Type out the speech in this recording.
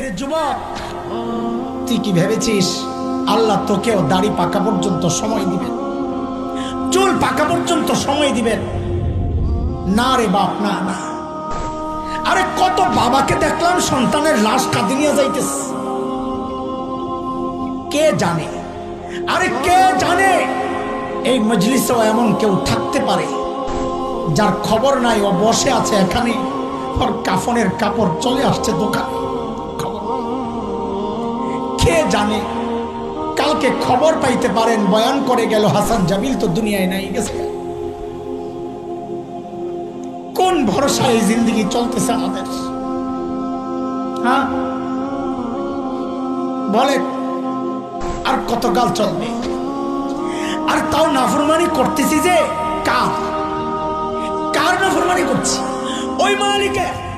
এর যুবক, তুই কি ভেবেছিস আল্লাহ তোকেও দাড়ি পাকা পর্যন্ত সময় দিবেন? চুল পাকা পর্যন্ত সময় দিবেন? না রে বাপ, না না। আরে কত বাবাকে দেখলাম সন্তানের লাশ কাঁদে নিয়ে যাইতেছে। কে জানে? আরে কে জানে? এই মজলিসেও এমন কেউ থাকতে পারে যার খবর নাই, ও বসে আছে এখানে, ওর কাফনের কাপড় চলে আসছে দোকানে। কে জানে। কালকে খবর পাইতে পারেন, বয়ান করে গেল হাসান জামিল তো দুনিয়ায় নাই, গেছে। কোন ভরসায় জিন্দগি চলতেছে আমাদের? হ্যাঁ? বলে আর কতকাল চলবে? আর তাও নাফরমানি করতেছি যে কার? কার নাফরমানি করছি? ওই মালিকের